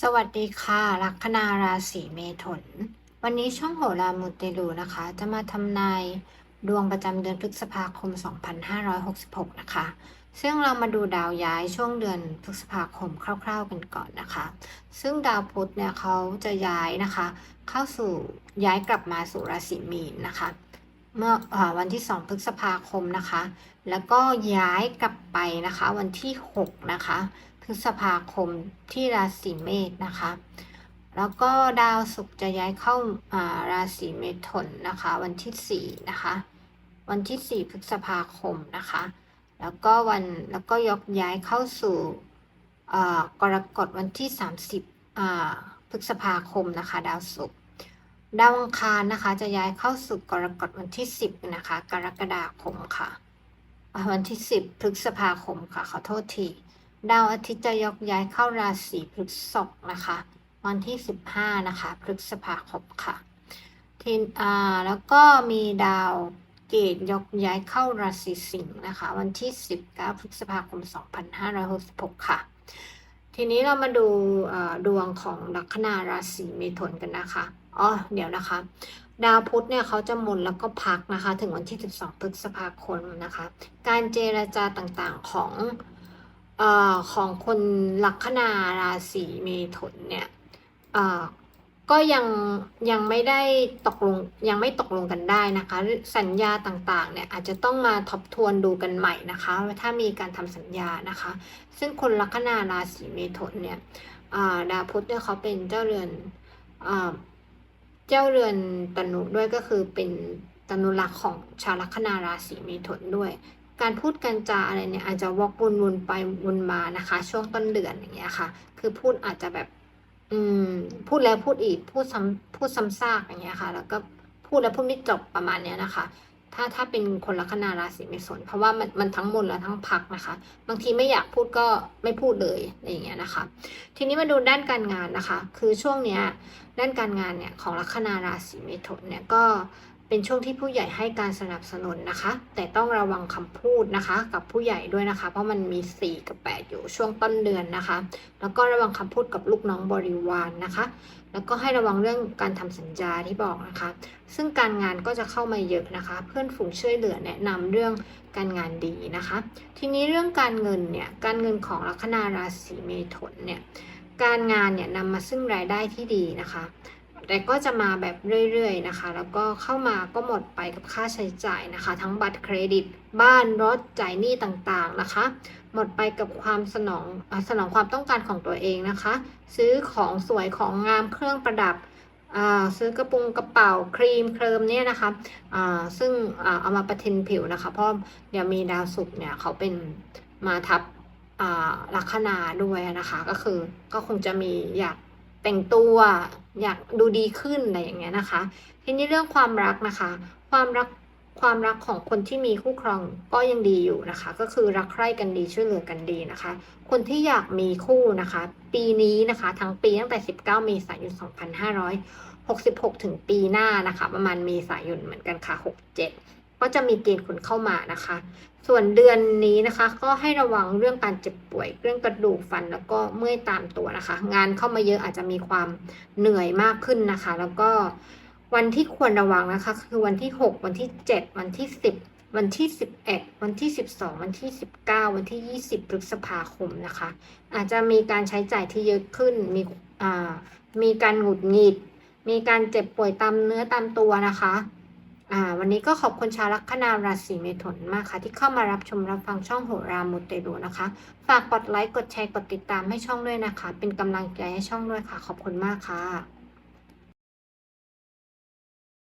สวัสดีค่ะ ลัคนาราศีเมถุน วันนี้ช่องโหรามูเตลูนะคะ จะมาทำนายดวงประจำเดือนพฤษภาคม 2566 นะคะ ซึ่งเรามาดูดาวย้ายช่วงเดือนพฤษภาคมคร่าว ๆ กันก่อนนะคะ ซึ่งดาวพุธเนี่ยเขาจะย้ายนะคะ เข้าสู่ย้ายกลับมาสู่ราศีมีนนะคะ เมื่ออวันที่ 2 พฤษภาคมนะคะ แล้วก็ย้ายกลับไปนะคะ วันที่ 6 นะคะ พฤษภาคมที่ราศีเมษนะคะ แล้วก็ดาวศุกร์จะย้ายเข้าาราศีเมถุนนะคะ วันที่4นะคะ วันที่ 4 พฤษภาคมนะคะ แล้วก็วันแล้วก็ยกย้ายเข้าสู่กรกฎวันที่ 30พฤษภาคมนะคะ ดาวศุกร์ดาวอังคารนะคะ จะย้ายเข้าสู่กรกฎวันที่ 10 นะคะ กรกฎาคมค่ะ วันที่ 10 พฤษภาคมค่ะ ขอโทษที ดาวอาทิตย์จะยกย้ายเข้าราศีพฤษภนะคะ วันที่ 15 นะคะ พฤษภาคมค่ะทีอ่าแล้วก็มีดาวเกตยกย้ายเข้าราศีสิงห์นะคะ วันที่ 19 พฤษภาคม 2566 ค่ะ ทีนี้เรามาดูดวงของลัคนาราศีเมถุนกันนะคะอ๋อเดี๋ยวนะคะ ดาวพุธเนี่ยเขาจะหมุนแล้วก็พักนะคะ ถึงวันที่ 12 พฤษภาคมนะคะ การเจรจาต่างๆของ อของคนลัคนาราศีเมถุนเนี่ยก็ยังยังไม่ได้ตกลงยังไม่ตกลงกันได้นะคะ สัญญาต่างๆเนี่ยอาจจะต้องมาทบทวนดูกันใหม่นะคะ ถ้ามีการทำสัญญานะคะ ซึ่งคนลัคนาราศีเมถุนเนี่ยดาวพุธเนี่ยเขาเป็นเจ้าเรือนอเจ้าเรือนตนุด้วยก็คือเป็นตนุลักษ์ของชาวลัคนาราศีเมถุนด้วย การพูดกันจาอะไรเนี่ยอาจจะวอกวนวนไปวนมานะคะ ช่วงต้นเดือนอย่างเงี้ยค่ะ คือพูดอาจจะแบบ อืม พูดแล้วพูดอีกพูดซ้ำพูดซ้ำซากอย่างเงี้ยค่ะ แล้วก็พูดแล้วพูดไม่จบประมาณเนี้ยนะคะ ถ้าถ้าเป็นคนลัคนาราศีเมถุนเพราะว่ามันมันทั้งหมดและทั้งพักนะคะ บางทีไม่อยากพูดก็ไม่พูดเลยอะไรอย่างเงี้ยนะคะ ทีนี้มาดูด้านการงานนะคะ คือช่วงเนี้ยด้านการงานเนี่ยของลัคนาราศีเมถุนเนี่ยก็ เป็นช่วงที่ผู้ใหญ่ให้การสนับสนุนนะคะ แต่ต้องระวังคำพูดนะคะ กับผู้ใหญ่ด้วยนะคะ เพราะมันมี 4 กับ 8 อยู่ช่วงต้นเดือนนะคะ แล้วก็ระวังคำพูดกับลูกน้องบริวารนนะคะ แล้วก็ให้ระวังเรื่องการทำสัญญาที่บอกนะคะ ซึ่งการงานก็จะเข้ามาเยอะนะคะ เพื่อนฝูงช่วยเหลือแนะนำเรื่องการงานดีนะคะ ทีนี้เรื่องการเงินเนี่ยการเงินของลัคนาราศีเมถุนเนี่ยการงานเนี่ยนำมาซึ่งรายได้ที่ดีนะคะ แต่ก็จะมาแบบเรื่อยๆนะคะ แล้วก็เข้ามาก็หมดไปกับค่าใช้จ่ายนะคะ ทั้งบัตรเครดิต บ้านรถจ่ายหนี้ต่างๆนะคะ หมดไปกับความสนองสนองความต้องการของตัวเองนะคะ ซื้อของสวยของงามเครื่องประดับซื้อกระปุงกระเป๋าครีมเคลิมเนี่ยนะคะซึ่งอเอามาประทินผิวนะคะ เพราะเดี๋ยวมีดาวศุกร์เนี่ยเขาเป็นมาทับลัคนาด้วยนะคะ ก็คือก็คงจะมีอยาก แต่งตัวอยากดูดีขึ้นอะไรอย่างเงี้ยนะคะ ทีนี้เรื่องความรักนะคะ ความรักความรักของคนที่มีคู่ครองก็ยังดีอยู่นะคะ ก็คือรักใคร่กันดีช่วยเหลือกันดีนะคะ คนที่อยากมีคู่นะคะ ปีนี้นะคะทั้งปีตั้งแต่ 19 เมษายน 2566 ถึงปีหน้านะคะ ประมาณเมษายนเหมือนกันค่ะ 67 ก็จะมีเกณฑ์คนเข้ามานะคะ ส่วนเดือนนี้นะคะ ก็ให้ระวังเรื่องการเจ็บป่วย เรื่องกระดูกฟันแล้วก็เมื่อยตามตัวนะคะ งานเข้ามาเยอะอาจจะมีความเหนื่อยมากขึ้นนะคะ แล้วก็วันที่ควรระวังนะคะ คือวันที่ 6 วันที่ 7 วันที่ 10 วันที่ 11 วันที่ 12 วันที่ 19 วันที่ 20พฤษภาคมนะคะ อาจจะมีการใช้จ่ายที่เยอะขึ้น มีมีการหงุดหงิด มีการเจ็บป่วยตามเนื้อตามตัวนะคะ อ่าวันนี้ก็ขอบคุณชาวลัคนาราศีเมถุนมากค่ะ ที่เข้ามารับชมรับฟังช่องโหรามูเตลูนะคะ ฝากกดไลค์กดแชร์กดติดตามให้ช่องด้วยนะคะ เป็นกำลังใจให้ช่องด้วยค่ะ ขอบคุณมากค่ะ